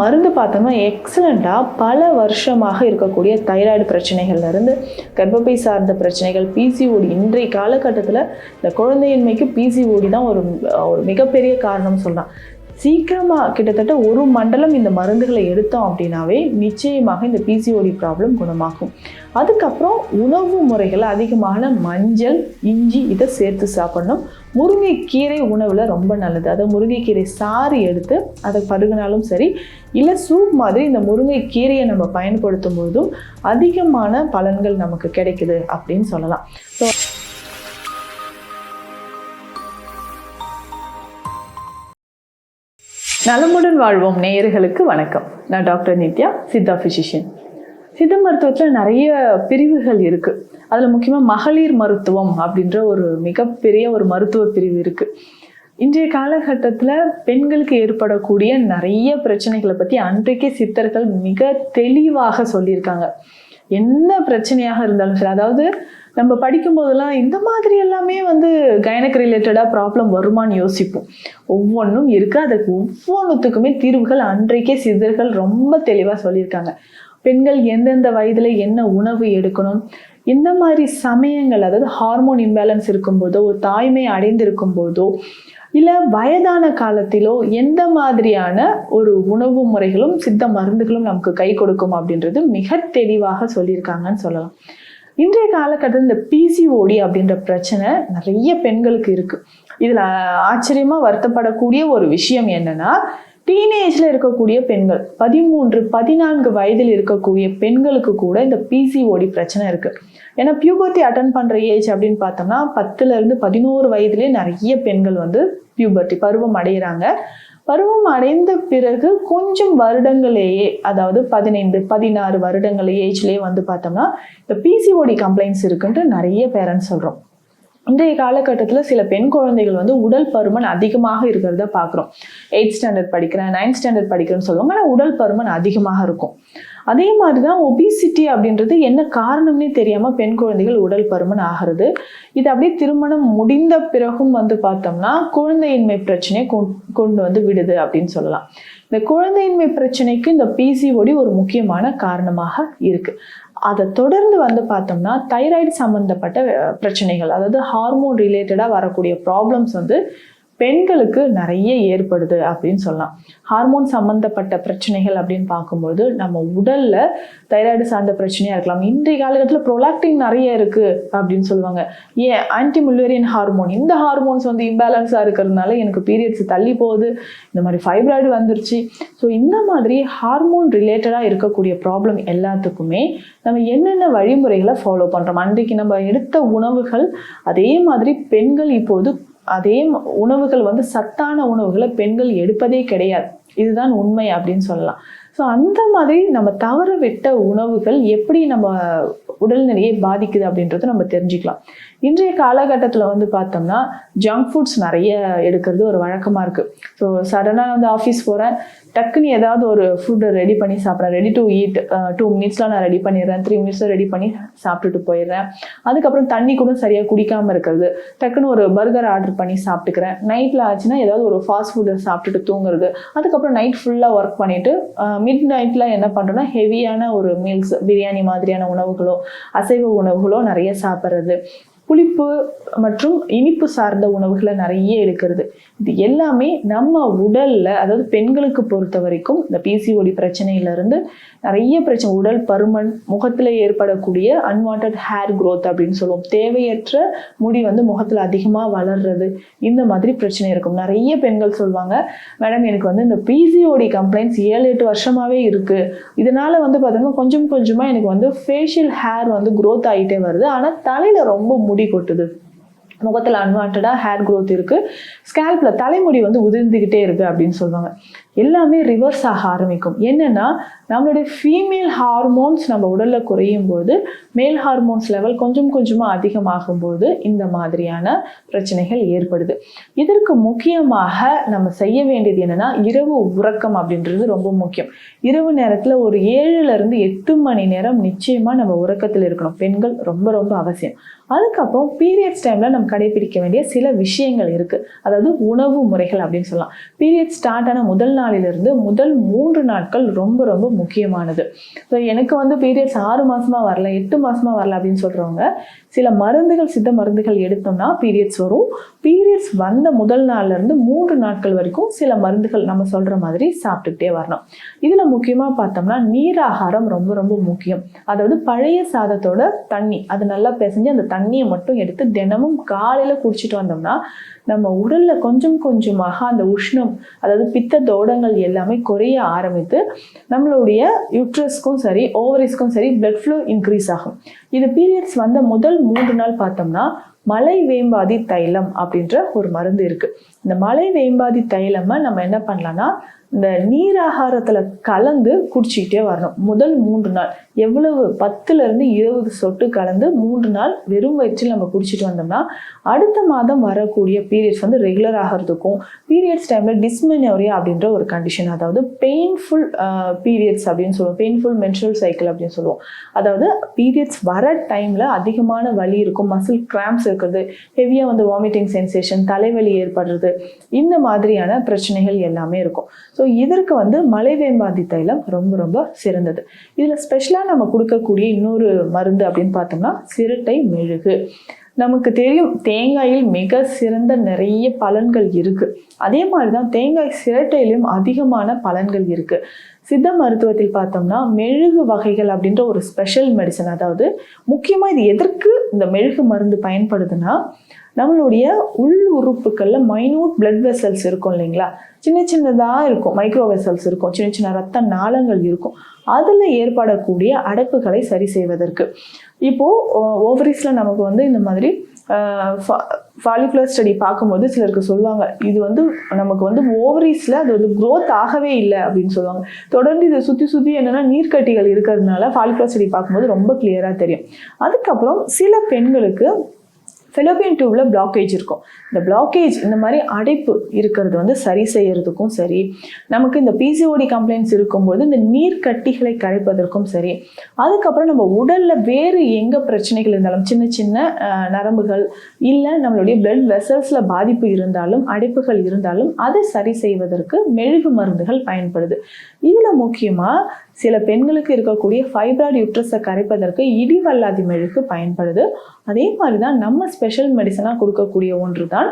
மருந்து பார்த்தோம்னா எக்ஸலண்ட்டாக பல வருஷமாக இருக்கக்கூடிய தைராய்டு பிரச்சனைகள்லேருந்து கர்ப்பப்பை சார்ந்த பிரச்சனைகள் பிசிஓடி இன்றைய காலகட்டத்தில் இந்த குழந்தையின்மைக்கு பிசிஓடி தான் ஒரு ஒரு மிகப்பெரிய காரணம் சொல்லலாம் சீக்கிரமாக கிட்டத்தட்ட ஒரு மண்டலம் இந்த மருந்துகளை எடுத்தோம் அப்படின்னாவே நிச்சயமாக இந்த பிசிஓடி ப்ராப்ளம் குணமாகும். அதுக்கப்புறம் உணவு முறைகள் அதிகமான மஞ்சள் இஞ்சி இதை சேர்த்து சாப்பிடணும். முருங்கைக்கீரை உணவில் ரொம்ப நல்லது. அதை முருங்கைக்கீரை சாறு எடுத்து அதை பருகினாலும் சரி இல்லை சூப் மாதிரி இந்த முருங்கைக்கீரையை நம்ம பயன்படுத்தும் பொழுதும் அதிகமான பலன்கள் நமக்கு கிடைக்குது அப்படின்னு சொல்லலாம். ஸோ நலமுடன் வாழ்வோம் நேயர்களுக்கு வணக்கம். நான் டாக்டர் நித்யா சித்தா ஃபிசிஷியன் சித்த மருத்துவத்தில் நிறைய பிரிவுகள் இருக்குது அதில் முக்கியமாக மகளிர் மருத்துவம் அப்படின்ற ஒரு மிகப்பெரிய ஒரு மருத்துவ பிரிவு இருக்குது இன்றைய காலகட்டத்தில் பெண்களுக்கு ஏற்படக்கூடிய நிறைய பிரச்சனைகளை பற்றி அன்றைக்கே சித்தர்கள் மிக தெளிவாக சொல்லியிருக்காங்க. என்ன பிரச்சனையாக இருந்தாலும் சரி அதாவது நம்ம படிக்கும் போதெல்லாம் இந்த மாதிரி எல்லாமே வந்து கைனக் ரிலேட்டடாக ப்ராப்ளம் வருமான்னு யோசிப்போம். ஒவ்வொன்றும் இருக்குது அதுக்கு ஒவ்வொன்றுத்துக்குமே தீர்வுகள் அன்றைக்கே சிதர்கள் ரொம்ப தெளிவாக சொல்லியிருக்காங்க. பெண்கள் எந்தெந்த வயதில் என்ன உணவு எடுக்கணும்? இந்த மாதிரி சமயங்கள் அதாவது ஹார்மோன் இம்பேலன்ஸ் இருக்கும்போதோ ஒரு தாய்மை அடைந்திருக்கும் போதோ இல்லை வயதான காலத்திலோ எந்த மாதிரியான ஒரு உணவு முறைகளும் சித்த மருந்துகளும் நமக்கு கை கொடுக்கும் அப்படின்றது மிக தெளிவாக சொல்லியிருக்காங்கன்னு சொல்லலாம். இன்றைய காலகட்டத்தில் இந்த பிசிஓடி அப்படின்ற பிரச்சனை நிறைய பெண்களுக்கு இருக்கு. இதில் ஆச்சரியமாக வருத்தப்படக்கூடிய ஒரு விஷயம் என்னன்னா டீனேஜில் இருக்கக்கூடிய பெண்கள் பதிமூன்று பதினான்கு வயதில் இருக்கக்கூடிய பெண்களுக்கு கூட இந்த பிசிஓடி பிரச்சனை இருக்குது ஏன்னா பியூபர்ட்டி அட்டன் பண்ணுற ஏஜ் அப்படின்னு பார்த்தோம்னா பத்துலேருந்து பதினோரு வயதுலேயே நிறைய பெண்கள் வந்து பியூபர்ட்டி பருவம் அடைகிறாங்க பருவம் அடைந்த பிறகு கொஞ்சம் வருடங்களேயே அதாவது பதினைந்து பதினாறு வருடங்கள் ஏஜ்லேயே வந்து பார்த்தோம்னா இந்த பிசிஓடி கம்ப்ளைண்ட்ஸ் இருக்குன்ட்டு நிறைய பேரண்ட்ஸ் சொல்கிறோம் இன்றைய காலகட்டத்தில் சில பெண் குழந்தைகள் வந்து உடல் பருமன் அதிகமாக இருக்கிறத பார்க்குறோம். எயிட் ஸ்டாண்டர்ட் படிக்கிறேன் நைன்த் ஸ்டாண்டர்ட் படிக்கிறேன்னு சொல்லுவாங்க ஆனால் உடல் பருமன் அதிகமாக இருக்கும். அதே மாதிரி தான் ஒபிசிட்டி அப்படின்றது என்ன காரணம்னே தெரியாமல் பெண் குழந்தைகள் உடல் பருமன் ஆகிறது. இது அப்படியே திருமணம் முடிந்த பிறகும் வந்து பார்த்தோம்னா குழந்தையின்மை பிரச்சனையை கொண்டு வந்து விடுது அப்படின்னு சொல்லலாம். இந்த குழந்தையின்மை பிரச்சனைக்கு இந்த பிசிஓடி ஒரு முக்கியமான காரணமாக இருக்குது அதை தொடர்ந்து வந்து பார்த்தோம்னா தைராய்டு சம்மந்தப்பட்ட பிரச்சனைகள் அதாவது ஹார்மோன் ரிலேட்டடாக வரக்கூடிய ப்ராப்ளம்ஸ் வந்து பெண்களுக்கு நிறைய ஏற்படுது அப்படின்னு சொல்லலாம். ஹார்மோன் சம்மந்தப்பட்ட பிரச்சனைகள் அப்படின்னு பார்க்கும்போது நம்ம உடல்ல தைராய்டு சார்ந்த பிரச்சனையா இருக்கலாம். இன்றைய காலகட்டத்தில் ப்ரொலாக்டிங் நிறைய இருக்கு அப்படின்னு சொல்லுவாங்க. ஏன்? ஆன்டி முல்வேரியன் ஹார்மோன் இந்த ஹார்மோன்ஸ் வந்து இம்பேலன்ஸாக இருக்கிறதுனால எனக்கு பீரியட்ஸ் தள்ளி போகுது. இந்த மாதிரி ஃபைப்ராய்டு வந்துருச்சு. ஸோ இந்த மாதிரி ஹார்மோன் ரிலேட்டடாக இருக்கக்கூடிய ப்ராப்ளம் எல்லாத்துக்குமே நம்ம என்னென்ன வழிமுறைகளை ஃபாலோ பண்ணுறோம் அன்றைக்கு நம்ம எடுத்த உணவுகள் அதே மாதிரி பெண்கள் இப்பொழுது அதே உணவுகள் வந்து சத்தான உணவுகளை பெண்கள் எடுப்பதே கிடையாது. இதுதான் உண்மை அப்படின்னு சொல்லலாம். ஸோ அந்த மாதிரி நம்ம தவற விட்ட உணவுகள் எப்படி நம்ம உடல்நிலையை பாதிக்குது அப்படின்றத நம்ம தெரிஞ்சுக்கலாம். இன்றைய காலகட்டத்தில் வந்து பார்த்தோம்னா ஜங்க் ஃபுட்ஸ் நிறைய எடுக்கிறது ஒரு வழக்கமாக இருக்குது ஸோ சடனாக வந்து ஆஃபீஸ் போகிறேன் டக்குன்னு ஏதாவது ஒரு ஃபுட்டை ரெடி பண்ணி சாப்பிட்றேன். ரெடி டு ஈட் டூ மினிட்ஸில் நான் ரெடி பண்ணிடுறேன். த்ரீ மினிட்ஸில் ரெடி பண்ணி சாப்பிட்டுட்டு போயிடுறேன். அதுக்கப்புறம் தண்ணி கூட சரியாக குடிக்காமல் இருக்கிறது. டக்குன்னு ஒரு பர்கர் ஆர்டர் பண்ணி சாப்பிட்டுக்கிறேன். நைட்டில் ஆச்சுன்னா ஏதாவது ஒரு ஃபாஸ்ட் ஃபுட்டை சாப்பிட்டுட்டு தூங்குறது. அதுக்கப்புறம் நைட் ஃபுல்லாக ஒர்க் பண்ணிவிட்டு மிட் நைட்டில் என்ன பண்ணுறோன்னா ஹெவியான ஒரு மீல்ஸ் பிரியாணி மாதிரியான உணவுகளோ அசைவ உணவுகளோ நிறைய சாப்பிட்றது. புளிப்பு மற்றும் இனிப்பு சார்ந்த உணவுகளை நிறைய எடுக்கிறது. இது எல்லாமே நம்ம உடல்ல அதாவது பெண்களுக்கு பொறுத்த வரைக்கும் இந்த பிசிஓடி பிரச்சனையிலிருந்து நிறைய பிரச்சனை உடல் பருமன் முகத்தில் ஏற்படக்கூடிய அன்வான்ட் ஹேர் க்ரோத் அப்படின்னு சொல்லுவோம். தேவையற்ற முடி வந்து முகத்தில் அதிகமாக வளர்றது இந்த மாதிரி பிரச்சனை இருக்கும். நிறைய பெண்கள் சொல்லுவாங்க மேடம் எனக்கு வந்து இந்த பிசிஓடி கம்ப்ளைண்ட்ஸ் ஏழு எட்டு வருஷமாவே இருக்கு. இதனால வந்து பார்த்தோம்னா கொஞ்சம் கொஞ்சமா எனக்கு வந்து ஃபேஷியல் ஹேர் வந்து க்ரோத் ஆகிட்டே வருது. ஆனால் தலையில ரொம்ப முடி கொட்டுது. முகத்தில் அன்வான்டாக ஹேர் க்ரோத் இருக்கு. ஸ்கேல்பில் தலைமுடி வந்து உதிர்ந்துக்கிட்டே இருக்கு அப்படின்னு சொல்லுவாங்க. எல்லாமே ரிவர்ஸ் ஆக ஆரம்பிக்கும். என்னென்னா நம்மளுடைய ஃபீமேல் ஹார்மோன்ஸ் நம்ம உடலில் குறையும் போது மேல் ஹார்மோன்ஸ் லெவல் கொஞ்சம் கொஞ்சமாக அதிகமாகும் போது இந்த மாதிரியான பிரச்சனைகள் ஏற்படுது. இதற்கு முக்கியமாக நம்ம செய்ய வேண்டியது என்னென்னா இரவு உறக்கம் அப்படின்றது ரொம்ப முக்கியம். இரவு நேரத்தில் ஒரு ஏழுல இருந்து எட்டு மணி நேரம் நிச்சயமாக நம்ம உறக்கத்தில் இருக்கணும். பெண்கள் ரொம்ப ரொம்ப அவசியம். அதுக்கப்புறம் பீரியட்ஸ் டைமில் நம்ம கடைபிடிக்க வேண்டிய சில விஷயங்கள் இருக்குது அதாவது உணவு முறைகள் அப்படின்னு சொல்லலாம். பீரியட் ஸ்டார்ட் ஆன முதல் நாளிலிருந்து முதல் மூன்று நாட்கள் ரொம்ப ரொம்ப முக்கியமானது. ஸோ எனக்கு வந்து பீரியட்ஸ் ஆறு மாதமாக வரல எட்டு மாதமாக வரல அப்படின்னு சொல்கிறவங்க சில மருந்துகள் சித்த மருந்துகள் எடுத்தோம்னா பீரியட்ஸ் வரும். பீரியட்ஸ் வந்த முதல் நாள்லேருந்து மூன்று நாட்கள் வரைக்கும் சில மருந்துகள் நம்ம சொல்கிற மாதிரி சாப்பிட்டுக்கிட்டே வரணும். இதில் முக்கியமாக பார்த்தோம்னா நீராகாரம் ரொம்ப ரொம்ப முக்கியம். அதாவது பழைய சாதத்தோட தண்ணி அது நல்லா பிசைஞ்சு அந்த தண்ணியை மட்டும் எடுத்து தினமும் காலையில் குடிச்சிட்டு வந்தோம்னா நம்ம உடல்ல கொஞ்சம் கொஞ்சமாக அந்த உஷ்ணம் அதாவது பித்த தோடங்கள் எல்லாமே குறைய ஆரம்பித்து நம்மளுடைய யூட்ரஸ்க்கும் சரி ஓவரிஸ்க்கும் சரி பிளட் ஃப்ளோ இன்க்ரீஸ் ஆகும். இது பீரியட்ஸ் வந்த முதல் மூன்று நாள் பார்த்தோம்னா மலை வேம்பாதி தைலம் அப்படின்ற ஒரு மருந்து இருக்கு. இந்த மலை வேம்பாதி தைலமை நம்ம என்ன பண்ணலாம்னா இந்த நீராகாரத்தில் கலந்து குடிச்சிக்கிட்டே வரணும். முதல் மூன்று நாள். எவ்வளவு? பத்துலேருந்து இருபது சொட்டு கலந்து மூன்று நாள் வெறும் வயிற்றில் நம்ம குடிச்சிட்டு வந்தோம்னா அடுத்த மாதம் வரக்கூடிய பீரியட்ஸ் வந்து ரெகுலர் ஆகிறதுக்கும் பீரியட்ஸ் டைமில் டிஸ்மெனோரியா அப்படின்ற ஒரு கண்டிஷன் அதாவது பெயின்ஃபுல் பீரியட்ஸ் அப்படின்னு சொல்லுவோம். பெயின்ஃபுல் மென்சுரல் சைக்கிள் அப்படின்னு சொல்லுவோம். அதாவது பீரியட்ஸ் வர டைமில் அதிகமான வலி இருக்கும் மசில் கிராம்ப்ஸ் இருக்கிறது ஹெவியாக வந்து வாமிட்டிங் சென்சேஷன் தலைவலி ஏற்படுறது இந்த மாதிரியான பிரச்சனைகள் எல்லாமே இருக்கும். ஸோ ஸோ இதற்கு வந்து மலைவேம்பாதி தைலம் ரொம்ப ரொம்ப சிறந்தது. இதில் ஸ்பெஷலாக நம்ம கொடுக்கக்கூடிய இன்னொரு மருந்து அப்படின்னு பார்த்தோம்னா சிரட்டை மெழுகு. நமக்கு தெரியும் தேங்காயில் மிக சிறந்த நிறைய பலன்கள் இருக்குது அதே மாதிரி தான் தேங்காய் சிரட்டையிலும் அதிகமான பலன்கள் இருக்குது சித்த மருத்துவத்தில் பார்த்தோம்னா மெழுகு வகைகள் அப்படின்ற ஒரு ஸ்பெஷல் மெடிசன் அதாவது முக்கியமாக இது எதற்கு இந்த மெழுகு மருந்து பயன்படுதுன்னா நம்மளுடைய உள் உறுப்புகளில் மைனூட் பிளட் வெசல்ஸ் இருக்கும் இல்லைங்களா? சின்ன சின்னதாக இருக்கும். மைக்ரோ வெசல்ஸ் இருக்கும். சின்ன சின்ன ரத்த நாளங்கள் இருக்கும். அதில் ஏற்படக்கூடிய அடைப்புகளை சரி செய்வதற்கு. இப்போது ஓவரிஸில் நமக்கு வந்து இந்த மாதிரி ஃபாலிகுலர் ஸ்டடி பார்க்கும்போது சிலருக்கு சொல்லுவாங்க இது வந்து நமக்கு வந்து ஓவரீஸில் அது வந்து க்ரோத் ஆகவே இல்லை அப்படின்னு சொல்லுவாங்க. தொடர்ந்து இதை சுற்றி சுற்றி என்னென்னா நீர்க்கட்டிகள் இருக்கிறதுனால ஃபாலிகுலர் ஸ்டடி பார்க்கும்போது ரொம்ப கிளியராக தெரியும். அதுக்கப்புறம் சில பெண்களுக்கு ஃபெலோபியன் டியூப்ல பிளாக்கேஜ் இருக்கும். இந்த பிளாக்கேஜ் இந்த மாதிரி அடைப்பு இருக்கிறது வந்து சரி செய்யறதுக்கும் சரி நமக்கு இந்த பிசிஓடி கம்ப்ளைண்ட்ஸ் இருக்கும்போது இந்த நீர் கட்டிகளை கரைப்பதற்கும் சரி அதுக்கப்புறம் நம்ம உடல்ல வேறு எங்க பிரச்சனைகள் இருந்தாலும் சின்ன சின்ன நரம்புகள் இல்லை நம்மளுடைய பிளட் வெசல்ஸ்ல பாதிப்பு இருந்தாலும் அடைப்புகள் இருந்தாலும் அதை சரி செய்வதற்கு மெழுகு மருந்துகள் பயன்படுது. இதுல முக்கியமா சில பெண்களுக்கு இருக்கக்கூடிய ஃபைப்ராய்டு யூட்ரஸை கரைப்பதற்கு இடிவல்லாதி மெழுகு பயன்படுது. அதே மாதிரி தான் நம்ம ஸ்பெஷல் மெடிசனாக கொடுக்கக்கூடிய ஒன்று தான்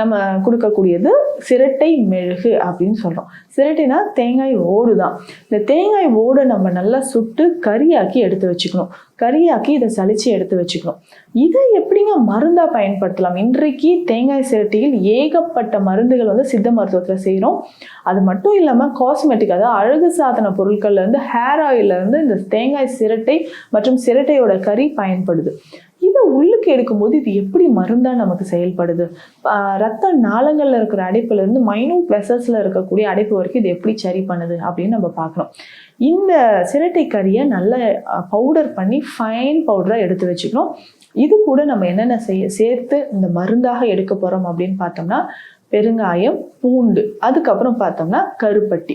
நம்ம கொடுக்கக்கூடியது சிரட்டை மெழுகு அப்படின்னு சொல்கிறோம் சிரட்டைனா தேங்காய் ஓடு தான் இந்த தேங்காய் ஓடை நம்ம நல்லா சுட்டு கறியாக்கி எடுத்து வச்சுக்கணும். கறியாக்கி இதை சளிச்சு எடுத்து வச்சுக்கணும். இதை எப்படிங்க மருந்தாக பயன்படுத்தலாம்? இன்றைக்கு தேங்காய் சிரட்டியில் ஏகப்பட்ட மருந்துகள் வந்து சித்த மருத்துவத்தில் செய்கிறோம் அது மட்டும் இல்லாமல் காஸ்மெட்டிக் அதாவது அழகு சாதன பொருட்கள்லேருந்து ஹேர் ஆயில்ல இந்த தேங்காய் சிரட்டை மற்றும் சிரட்டையோட கறி பயன்படுது. உள்ளுக்கு எடுக்கும்போது இது எப்படி மருந்தா நமக்கு செயல்படுது? ரத்த நாளங்களில் இருக்கிற அடைப்புல இருந்து மைனூட் வெசல்ஸ்ல இருக்கக்கூடிய அடைப்பு வரைக்கும் இது எப்படி சரி பண்ணுது அப்படின்னு நம்ம பார்க்கணும் இந்த சிரட்டை கறியை நல்லா பவுடர் பண்ணி ஃபைன் பவுடராக எடுத்து வச்சுக்கணும். இது கூட நம்ம என்னென்ன செய்ய சேர்த்து இந்த மருந்தாக எடுக்க போறோம் அப்படின்னு பார்த்தோம்னா பெருங்காயம் பூண்டு அதுக்கப்புறம் பார்த்தோம்னா கருப்பட்டி.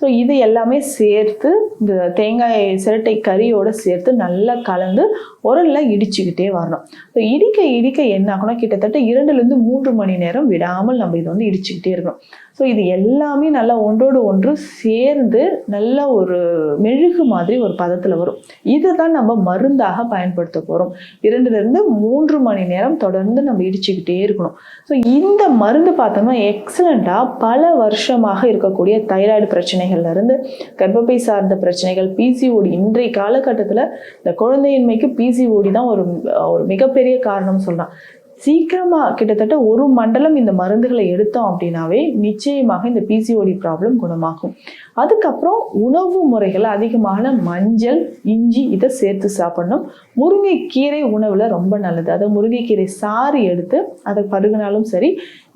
ஸோ இது எல்லாமே சேர்த்து இந்த தேங்காய் சிரட்டை கறியோடு சேர்த்து நல்லா கலந்து உரலில் இடிச்சுக்கிட்டே வரணும். ஸோ இடிக்க இடிக்க என்ன ஆகணும் கிட்டத்தட்ட இரண்டுலேருந்து மூன்று மணி நேரம் விடாமல் நம்ம இதை வந்து இடிச்சுக்கிட்டே இருக்கணும். ஸோ இது எல்லாமே நல்லா ஒன்றோடு ஒன்று சேர்ந்து நல்ல ஒரு மெழுகு மாதிரி ஒரு பதத்தில் வரும். இதை தான் நம்ம மருந்தாக பயன்படுத்த போகிறோம் இரண்டுலேருந்து மூன்று மணி நேரம் தொடர்ந்து நம்ம இடிச்சுக்கிட்டே இருக்கணும். ஸோ இந்த மருந்து பார்த்தோம்னா எக்ஸலண்ட்டாக பல வருஷமாக இருக்கக்கூடிய தைராய்டு பிரச்சனைகள்லேருந்து கர்ப்பப்பை சார்ந்த பிரச்சனைகள் பிசிஓடி இன்றைய காலகட்டத்தில் இந்த குழந்தையின்மைக்கு பிசிஓடி தான் ஒரு ஒரு மிகப்பெரிய காரணம் சொல்லலாம். சீக்கிரமாக கிட்டத்தட்ட ஒரு மண்டலம் இந்த மருந்துகளை எடுத்தோம் அப்படின்னாவே நிச்சயமாக இந்த பிசிஓடி ப்ராப்ளம் குணமாகும். அதுக்கப்புறம் உணவு முறைகள் அதிகமான மஞ்சள் இஞ்சி இதை சேர்த்து சாப்பிடணும். முருங்கைக்கீரை உணவில் ரொம்ப நல்லது. அதாவது முருங்கைக்கீரை சாறு எடுத்து அதை பருகினாலும் சரி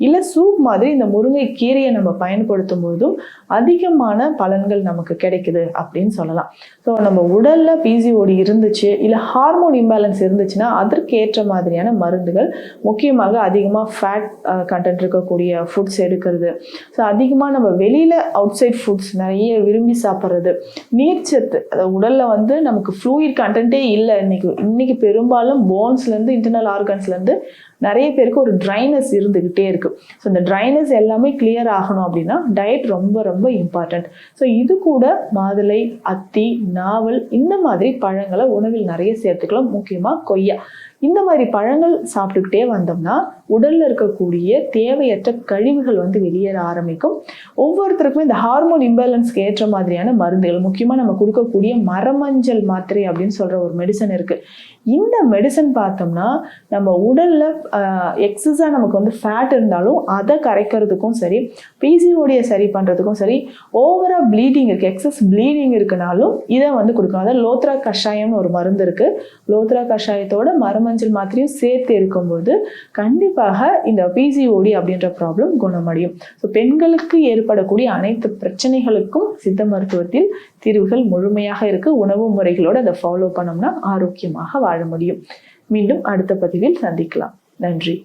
இல்லை சூப் மாதிரி இந்த முருங்கைக்கீரையை நம்ம பயன்படுத்தும் பொழுதும் அதிகமான பலன்கள் நமக்கு கிடைக்குது அப்படின்னு சொல்லலாம். ஸோ நம்ம உடலில் பிசிஓடி இருந்துச்சு இல்லை ஹார்மோன் இம்பேலன்ஸ் இருந்துச்சுன்னா அதற்கு ஏற்ற மாதிரியான மருந்துகள் முக்கியமாக அதிகமாக ஃபேட் கண்டென்ட் இருக்கக்கூடிய ஃபுட்ஸ் எடுக்கிறது. ஸோ அதிகமாக நம்ம வெளியில் அவுட் சைட் ஃபுட்ஸ் நிறைய விரும்பி சாப்பிட்றது. நீர்ச்சத்து அதை உடலில் வந்து நமக்கு ஃப்ளூயிட் கண்டென்ட்டே இல்லை. இன்றைக்கி இன்றைக்கி பெரும்பாலும் போன்ஸ்லேருந்து இன்டர்னல் ஆர்கன்ஸ்லேருந்து நிறைய பேருக்கு ஒரு ட்ரைனஸ் இருந்துக்கிட்டே இருக்குது ஸோ இந்த ட்ரைனஸ் எல்லாமே கிளியர் ஆகணும் அப்படின்னா டயட் ரொம்ப ரொம்ப இம்பார்ட்டன்ட் ஸோ இது கூட மாதுளை அத்தி நாவல் இந்த மாதிரி பழங்களை உணவில் நிறைய சேர்த்துக்கலாம். முக்கியமாக கொய்யா. இந்த மாதிரி பழங்கள் சாப்பிட்டுக்கிட்டே வந்தோம்னா உடல்ல இருக்கக்கூடிய தேவையற்ற கழிவுகள் வந்து வெளியேற ஆரம்பிக்கும். ஒவ்வொருத்தருக்குமே இந்த ஹார்மோன் இம்பேலன்ஸ்க்கு ஏற்ற மாதிரியான மருந்துகள் முக்கியமாக நம்ம கொடுக்கக்கூடிய மரமஞ்சள் மாத்திரை அப்படின்னு சொல்ற ஒரு மெடிசன் இருக்கு. இந்த மெடிசன் பார்த்தோம்னா நம்ம உடல்ல எக்ஸஸாக நமக்கு வந்து ஃபேட் இருந்தாலும் அதை கரைக்கிறதுக்கும் சரி பிசிஓடியை சரி பண்ணுறதுக்கும் சரி ஓவரா ப்ளீடிங் இருக்கு எக்ஸஸ் ப்ளீடிங் இருக்குனாலும் இதை வந்து கொடுக்கணும் அதாவது லோத்ரா கஷாயம்னு ஒரு மருந்து இருக்கு. லோத்ரா கஷாயத்தோட மரமஞ்சள் மாத்திரையும் சேர்த்து இருக்கும்போது கண்டிப்பாக இந்த பிசிஓடி அப்படின்ற ப்ராப்ளம் குணமடையும். ஸோ பெண்களுக்கு ஏற்படக்கூடிய அனைத்து பிரச்சனைகளுக்கும் சித்த மருத்துவத்தில் தீர்வுகள் முழுமையாக இருக்கு. உணவு முறைகளோடு அதை ஃபாலோ பண்ணோம்னா ஆரோக்கியமாக வாழ முடியும். மீண்டும் அடுத்த பதிவில் சந்திக்கலாம். நன்றி.